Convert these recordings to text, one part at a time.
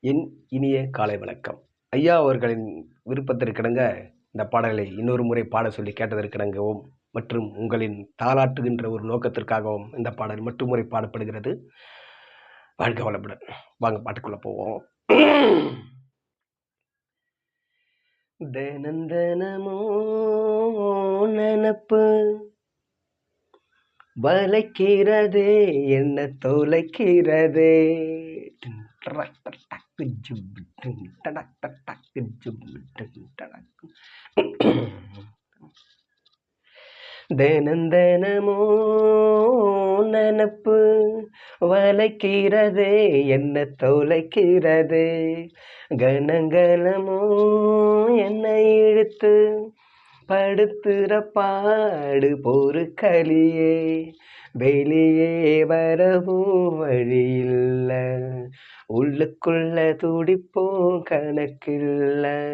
என் இனிய காலை வணக்கம். ஐயா அவர்களின் விருப்பத்திற்கிடங்க இந்த பாடலை இன்னொரு முறை பாட சொல்லி கேட்டதற்கிடங்கவும் மற்றும் உங்களின் தாளாட்டுகின்ற ஒரு நோக்கத்திற்காகவும் இந்த பாடல் மற்றும் முறை பாடப்படுகிறது. வாழ்க வளமுடன். வாங்க பாட்டுக்குள்ளே போவோம். தினந்தனமோ நினப்பு வளைக்கிறதே என்ன தொலைக்கிறதே. தினந்தனமோ நினப்பு வளைக்கிறதே என்ன தொலைக்கிறதே? கனகலமோ என்னை இழுத்து படுத்துற பாடு பொறுக்கலியே வெளியே வரவும் வழியில்லை உள்ளுக்குள்ள துடிப்போம் கணக்கில்ல.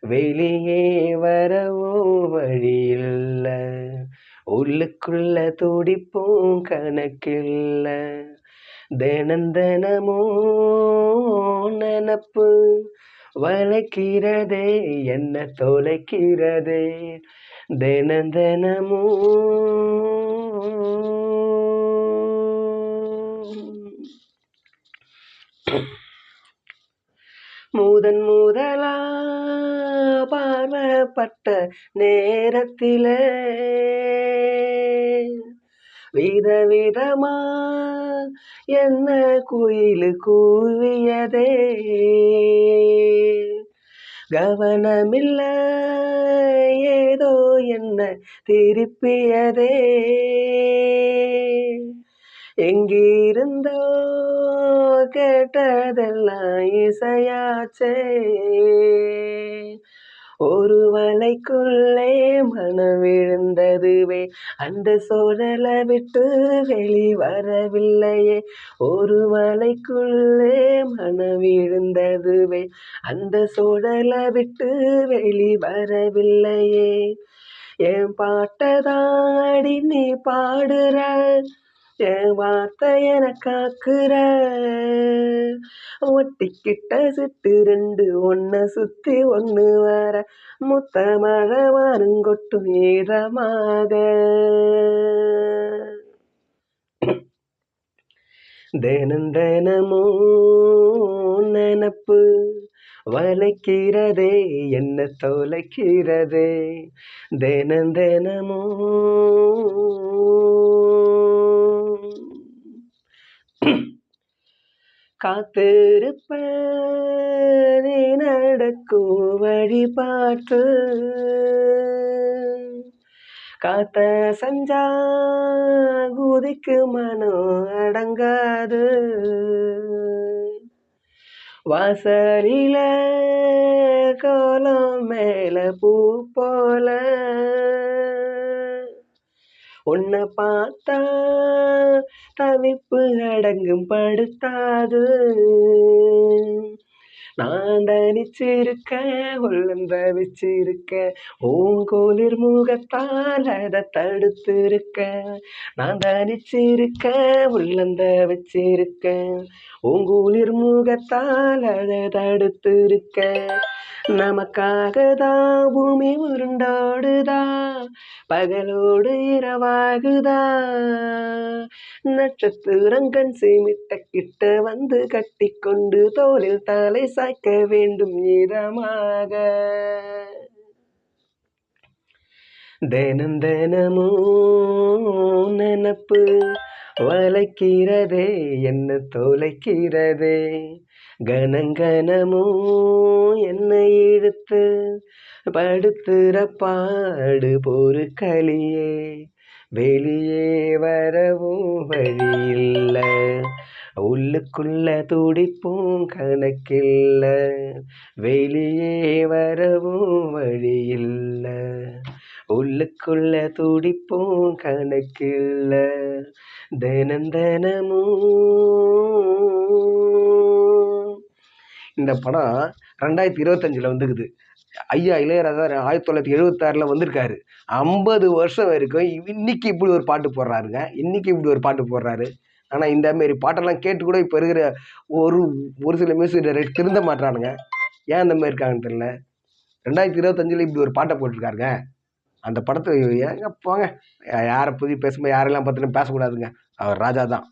வெளியே வரவோ வழியில்ல. உள்ளுக்குள்ள துடிப்போம் கணக்கில்ல. தினந்தனமோ நினப்பு வளைக்கிறதே என்ன தொலைக்கிறதே. தினந்தனமோ மூதன் மூதலா பார்வப்பட்ட நேரத்தில. விதவிதமா என்ன குயில் கூவியதே. கவனமில்ல ஏதோ என்ன திருப்பியதே. எங்கிருந்தோ கேட்டதெல்லாம் இசையாச்சே. ஒரு வலைக்குள்ளே மனம் விழுந்ததுவே அந்த சோழலை விட்டு வெளிவரவில்லையே ஒரு வலைக்குள்ளே மனம் விழுந்ததுவே அந்த சோழலை விட்டு வெளிவரவில்லையே என் பாட்டதாடி நீ பாடுற என் வார்த்தை என காக்குற ஒட்டிக்கிட்ட சுட்டு ரெண்டு ஒன்ன சுத்தி ஒன்று வர. முத்த மழை வாருங்கொட்டும் ஈரமாக தினம் தினமோ நினப்பு வளைக்கிறதே என்ன தொலைக்கிறதே? தினம் தினமோ காத்திருப்ப நடக்கும் வழி பார்த்து காத்த செஞ்சா குதிக்கு மனம் அடங்காது. வாசலில கோலம் மேல பூ போல. உன்னை பார்த்தா தவிப்பு அடங்கும் படுத்தாது. நான் தனிச்சிருக்க உள்ளந்த வச்சிருக்க பூங்கோலிர் முகத்தால் அதை தடுத்திருக்க. நான் தனிச்சிருக்க உள்ளந்த வச்சிருக்க பூங்கோலிர் முகத்தால் அதை தடுத்திருக்க. நமக்காக தான் பூமி உருண்டோடுதா பகலோடு இரவாகுதா? நட்சத்திரங்கண் சேமிட்ட கிட்ட வந்து கட்டிக்கொண்டு தோளில் தலை சாய்க்க வேண்டும் இதமாக தினம் தினமோ நினப்பு வளைக்கிறதே என்ன தொலைக்கிறதே கனங்கனமோ என்னை இழுத்து படுத்துற பாடு பொறு பொறுக்கலியே வெளியே வரவும் வழியில்ல உள்ளுக்குள்ள துடிப்பும் கணக்கில்ல. வெளியே வரவும் வழியில்லை. உள்ளுக்குள்ள துடிப்பும் கணக்கில்ல. தினம் தினமும். இந்த படம் ரெண்டாயிரத்தி இருபத்தஞ்சில் வந்துக்குது. ஐயா இளையராஜா ஆயிரத்தி தொள்ளாயிரத்தி எழுபத்தாறில் வந்திருக்காரு. ஐம்பது வருஷம் வரைக்கும் இன்னைக்கு இப்படி ஒரு பாட்டு போடுறாருங்க. இன்னைக்கு இப்படி ஒரு பாட்டு போடுறாரு. ஆனால் இந்த மாரி பாட்டெல்லாம் கேட்டு கூட இப்போ இருக்கிற ஒரு ஒரு சில மியூசிக் திருந்த மாட்றானுங்க. ஏன் இந்த மாதிரி இருக்காங்கன்னு தெரியல. ரெண்டாயிரத்தி இருபத்தஞ்சில் இப்படி ஒரு பாட்டை போட்டிருக்காருங்க. அந்த படத்தை ஏங்க போங்க. யாரை பற்றி பேசும்போது யாரெல்லாம் பற்றின பேசக்கூடாதுங்க. அவர் ராஜா தான்.